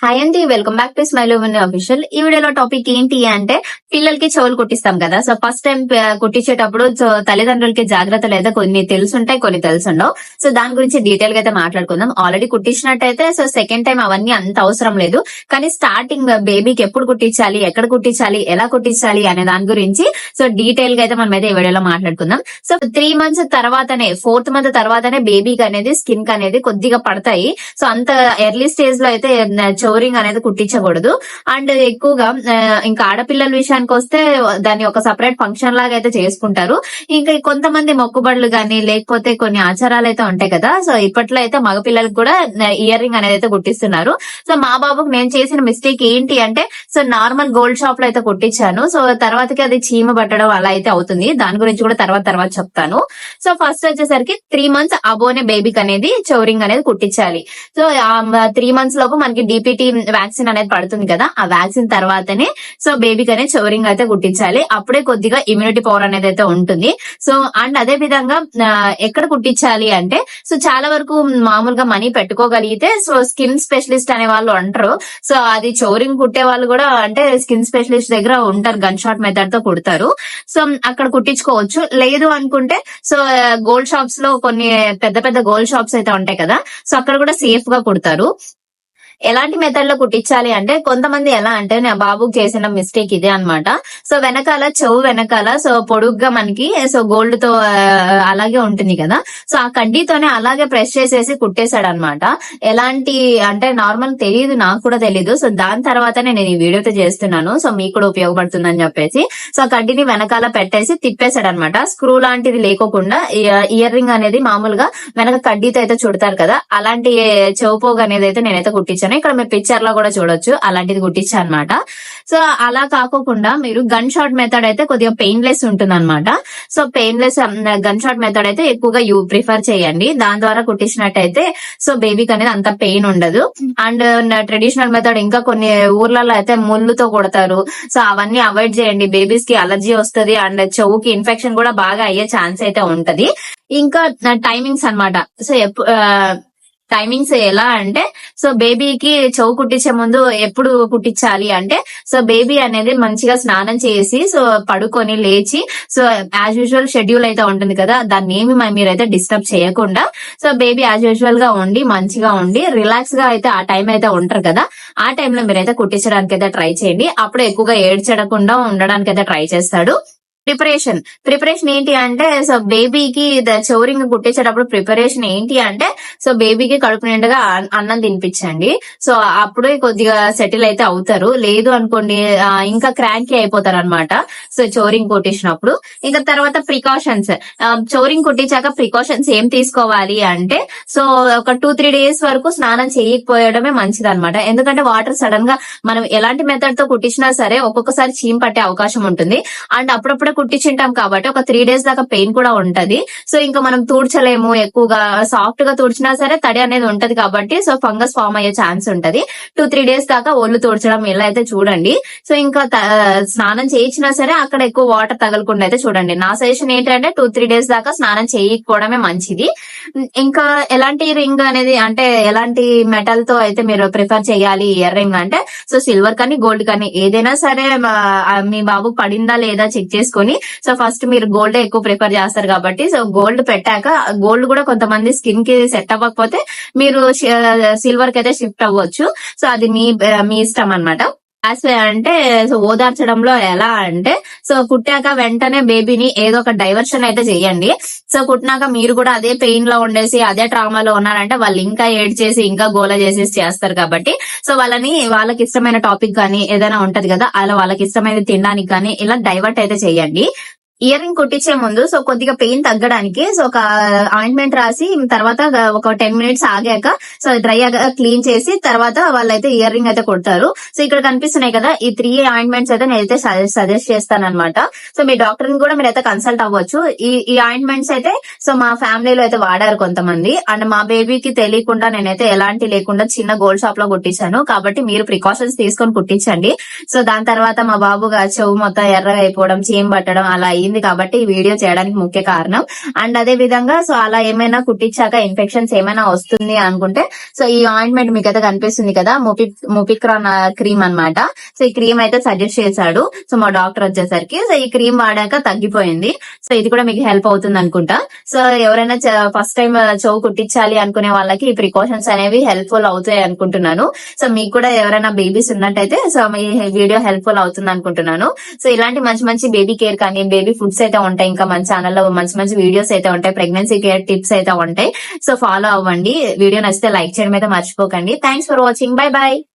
Hi అండి welcome back to Smile Official ఈ వీడియోలో టాపిక్ ఏంటి అంటే పిల్లలకి చెవులు కుట్టిస్తాం కదా. సో ఫస్ట్ టైం uh, కుట్టించేటప్పుడు సో తల్లిదండ్రులకి జాగ్రత్తలు అయితే కొన్ని తెలుసుంటాయి కొన్ని తెలుసుండవు. సో దాని గురించి డీటెయిల్గా అయితే మాట్లాడుకుందాం. ఆల్రెడీ కుట్టించినట్టయితే సో సెకండ్ టైం అవన్నీ అంత అవసరం లేదు. కానీ స్టార్టింగ్ బేబీకి uh, ఎప్పుడు కుట్టించాలి ఎక్కడ కుట్టించాలి ఎలా కుట్టించాలి అనే దాని గురించి సో డీటెయిల్గా అయితే మనం అయితే ఈ వీడియోలో మాట్లాడుకుందాం. సో త్రీ మంత్స్ తర్వాతనే ఫోర్త్ మంత్ తర్వాతనే బేబీకి అనేది స్కిన్కి అనేది కొద్దిగా పడతాయి. సో అంత ఎర్లీ స్టేజ్లో అయితే షోరింగ్ అనేది కుట్టించకూడదు. అండ్ ఎక్కువగా ఇంకా ఆడపిల్లల విషయానికి వస్తే దాన్ని ఒక సపరేట్ ఫంక్షన్ లాగా అయితే చేసుకుంటారు. ఇంకా కొంతమంది మొక్కుబడులు గానీ లేకపోతే కొన్ని ఆచారాలు అయితే ఉంటాయి కదా. సో ఇప్పట్లో అయితే మగపిల్లలకు కూడా ఇయర్ రింగ్ అనేది అయితే కుట్టిస్తున్నారు. సో మా బాబుకు నేను చేసిన మిస్టేక్ ఏంటి అంటే సో నార్మల్ గోల్డ్ షాప్లో అయితే కుట్టించాను. సో తర్వాతకి అది చీమ పట్టడం అలా అయితే అవుతుంది. దాని గురించి కూడా తర్వాత తర్వాత చెప్తాను. సో ఫస్ట్ వచ్చేసరికి త్రీ మంత్స్ అబోనే బేబీకి అనేది చౌరింగ్ అనేది కుట్టించాలి. సో త్రీ మంత్స్ లోపు మనకి డిపిటి వ్యాక్సిన్ అనేది పడుతుంది కదా ఆ వ్యాక్సిన్ తర్వాతనే సో బేబీకి అనేది చౌరింగ్ అయితే కుట్టించాలి. అప్పుడే కొద్దిగా ఇమ్యూనిటీ పవర్ అనేది అయితే ఉంటుంది. సో అండ్ అదే విధంగా ఎక్కడ కుట్టించాలి అంటే సో చాలా వరకు మామూలుగా మనీ పెట్టుకోగలిగితే సో స్కిన్ స్పెషలిస్ట్ అనే వాళ్ళు అంటారు. సో అది చౌరింగ్ కుట్టే వాళ్ళు కూడా అంటే స్కిన్ స్పెషలిస్ట్ దగ్గర ఉంటారు గన్ షాట్ మెథడ్తో కుడతారు. సో అక్కడ కుట్టించుకోవచ్చు. లేదు అనుకుంటే సో గోల్డ్ షాప్స్లో కొన్ని పెద్ద పెద్ద గోల్డ్ షాప్స్ అయితే ఉంటాయి కదా సో అక్కడ కూడా సేఫ్గా కుడతారు. ఎలాంటి మెథడ్లో కుట్టించాలి అంటే కొంతమంది ఎలా అంటే నా బాబుకి చేసిన మిస్టేక్ ఇదే అన్నమాట. సో వెనకాల చెవు వెనకాల సో పొడుగ్గా మనకి సో గోల్డ్తో అలాగే ఉంటుంది కదా. సో ఆ కడ్డీతోనే అలాగే ప్రెస్ చేసేసి కుట్టేశాడు అనమాట ఎలాంటి అంటే నార్మల్ తెలియదు నాకు కూడా తెలియదు సో దాని తర్వాతనే నేను ఈ వీడియోతో చేస్తున్నాను. సో మీకు కూడా ఉపయోగపడుతుందని చెప్పేసి. సో ఆ కడ్డీని వెనకాల పెట్టేసి తిప్పేశాడు అనమాట స్క్రూ లాంటిది లేకోకుండా ఇయర్ రింగ్ అనేది మామూలుగా వెనక కడ్డీతో అయితే చుడతారు కదా. అలాంటి చెవుపోగు అనేది అయితే నేనైతే కుట్టించాను ఇక్కడ మీరు పిక్చర్లో కూడా చూడొచ్చు. అలాంటిది కుట్టించాను అనమాట సో అలా కాకోకుండా మీరు గన్ షాట్ మెథడ్ అయితే కొద్దిగా పెయిన్లెస్ ఉంటుంది అనమాట so painless gun shot method అయితే ఎక్కువగా యూ ప్రిఫర్ చేయండి. దాని ద్వారా కుట్టించినట్టయితే సో బేబీకి అనేది అంత పెయిన్ ఉండదు. అండ్ ట్రెడిషనల్ మెథడ్ ఇంకా కొన్ని ఊర్లలో అయితే ముళ్ళుతో కొడతారు. సో అవన్నీ అవాయిడ్ చేయండి. బేబీస్కి అలర్జీ వస్తది అండ్ చెవుకి ఇన్ఫెక్షన్ కూడా బాగా అయ్యే ఛాన్స్ అయితే ఉంటది. ఇంకా టైమింగ్స్ అన్నమాట. సో ఎప్పు- టైమింగ్స్ ఎలా అంటే సో బేబీకి చెవు కుట్టించే ముందు ఎప్పుడు కుట్టించాలి అంటే సో బేబీ అనేది మంచిగా స్నానం చేసి సో పడుకొని లేచి సో యాజ్ యూజువల్ షెడ్యూల్ అయితే ఉంటుంది కదా దాన్ని ఏమి మీరైతే డిస్టర్బ్ చేయకుండా సో బేబీ యాజ్ యూజువల్గా ఉండి మంచిగా ఉండి రిలాక్స్గా అయితే ఆ టైం అయితే ఉంటారు కదా ఆ టైంలో మీరైతే కుట్టించడానికి అయితే ట్రై చేయండి. అప్పుడు ఎక్కువగా ఏడ్చడకుండా ఉండడానికి అయితే ట్రై చేస్తాడు. ప్రిపరేషన్. ప్రిపరేషన్ ఏంటి అంటే సో బేబీకి చౌరింగ్ కుట్టించేటప్పుడు ప్రిపరేషన్ ఏంటి అంటే సో బేబీకి కడుపు నిండుగా అన్నం తినిపించండి. సో అప్పుడే కొద్దిగా సెటిల్ అయితే అవుతారు. లేదు అనుకోండి ఇంకా క్రాంకీ అయిపోతారు అనమాట సో చౌరింగ్ కొట్టించినప్పుడు ఇంకా తర్వాత ప్రికాషన్స్. చౌరింగ్ కుట్టించాక ప్రికాషన్స్ ఏం తీసుకోవాలి అంటే సో ఒక టూ త్రీ డేస్ వరకు స్నానం చేయకపోయడమే మంచిది అనమాట ఎందుకంటే వాటర్ సడన్గా మనం ఎలాంటి మెథడ్తో కుట్టించినా సరే ఒక్కొక్కసారి చీమ్ పట్టే అవకాశం ఉంటుంది. అండ్ అప్పుడప్పుడు కుట్టించుంటాం కాబట్టి ఒక త్రీ డేస్ దాకా పెయిన్ కూడా ఉంటది. సో ఇంకా మనం తూడ్చలేము ఎక్కువగా సాఫ్ట్గా తుడిచినా సరే తడి అనేది ఉంటది కాబట్టి సో ఫంగస్ ఫామ్ అయ్యే ఛాన్స్ ఉంటది. టూ త్రీ డేస్ దాకా ఒళ్ళు తుడచడం ఇలా అయితే చూడండి. సో ఇంకా స్నానం చేయించినా సరే అక్కడ ఎక్కువ వాటర్ తగలకుండా అయితే చూడండి. నా సజెషన్ ఏంటంటే టూ త్రీ డేస్ దాకా స్నానం చేయకపోవడమే మంచిది. ఇంకా ఎలాంటి రింగ్ అనేది అంటే ఎలాంటి మెటల్తో అయితే మీరు ప్రిఫర్ చేయాలి? ఇయర్ రింగ్ అంటే సో సిల్వర్ కానీ గోల్డ్ కానీ ఏదైనా సరే మీ బాబు పడిందా లేదా చెక్ చేసుకొని సో ఫస్ట్ మీరు గోల్డ్ ఎక్కువ ప్రిఫర్ చేస్తారు కాబట్టి సో గోల్డ్ పెట్టాక గోల్డ్ కూడా కొంతమంది స్కిన్కి సెట్ అవ్వకపోతే మీరు సిల్వర్కి అయితే షిఫ్ట్ అవ్వచ్చు. సో అది మీ మీ ఇష్టం అన్నమాట. As అంటే సో ఓదార్చడంలో ఎలా అంటే సో పుట్టాక వెంటనే బేబీని ఏదో ఒక డైవర్షన్ అయితే చేయండి సో పుట్టినాక మీరు కూడా అదే పెయిన్లో ఉండేసి అదే ట్రామాలో ఉన్నారంటే వాళ్ళు ఇంకా ఏడ్ చేసి ఇంకా గోల చేసేసి చేస్తారు కాబట్టి. సో వాళ్ళని వాళ్ళకి ఇష్టమైన టాపిక్ కానీ ఏదైనా ఉంటది కదా అలా వాళ్ళకి ఇష్టమైన తినడానికి కానీ ఇలా డైవర్ట్ అయితే చేయండి ఇయర్ రింగ్ కుట్టించే ముందు సో కొద్దిగా పెయిన్ తగ్గడానికి సో ఒక uh, ఆయింట్మెంట్ రాసి తర్వాత uh, ఒక టెన్ మినిట్స్ ఆగాక సో డ్రై క్లీన్ చేసి తర్వాత వాళ్ళైతే ఇయర్ రింగ్ అయితే కొడతారు. సో ఇక్కడ కనిపిస్తున్నాయి కదా ఈ త్రీ ఆయింట్మెంట్స్ అయితే నేనైతే సజెస్ట్ చేస్తాను అనమాట సో మీ డాక్టర్ని కూడా మీరు అయితే కన్సల్ట్ అవ్వచ్చు. ఈ ఈ ఆయింట్మెంట్స్ అయితే సో మా ఫ్యామిలీలో అయితే వాడారు కొంతమంది. అండ్ మా బేబీకి తెలియకుండా నేనైతే ఎలాంటి లేకుండా చిన్న గోల్డ్ షాప్లో కుట్టించాను. కాబట్టి మీరు ప్రికాషన్స్ తీసుకొని కుట్టించండి. సో దాని తర్వాత మా బాబుగా చెవు మొత్తం ఎర్ర అయిపోవడం చేయం పట్టడం అలా అయ్యింది కాబట్టి ఈ వీడియో చేయడానికి ముఖ్య కారణం. అండ్ అదే విధంగా సో అలా ఏమైనా కుట్టించాక ఇన్ఫెక్షన్స్ ఏమైనా వస్తుంది అనుకుంటే సో ఈ ఆయింట్మెంట్ మీకు అయితే కనిపిస్తుంది కదా ముపి ముపిక్రాన్ క్రీమ్ అన్నమాట. సో ఈ క్రీమ్ అయితే సజెస్ట్ చేశాడు. సో మా డాక్టర్ వచ్చేసరికి సో ఈ క్రీమ్ వాడాక తగ్గిపోయింది. సో ఇది కూడా మీకు హెల్ప్ అవుతుంది అనుకుంటా. సో ఎవరైనా ఫస్ట్ టైం చెవు కుట్టించాలి అనుకునే వాళ్ళకి ఈ ప్రికాషన్స్ అనేవి హెల్ప్ఫుల్ అవుతాయి అనుకుంటున్నాను. సో మీకు కూడా ఎవరైనా బేబీస్ ఉన్నట్టయితే సో మీ వీడియో హెల్ప్ఫుల్ అవుతుంది అనుకుంటున్నాను. సో ఇలాంటి మంచి మంచి బేబీ కేర్ కానీ బేబీ ఫుడ్స్ అయితే ఉంటాయి ఇంకా మన ఛానల్లో మంచి మంచి వీడియోస్ అయితే ఉంటాయి ప్రెగ్నెన్సీ కేర్ టిప్స్ అయితే ఉంటాయి. సో ఫాలో అవ్వండి. వీడియో నచ్చితే లైక్ చేయడం అయితే మర్చిపోకండి. Thanks for watching bye bye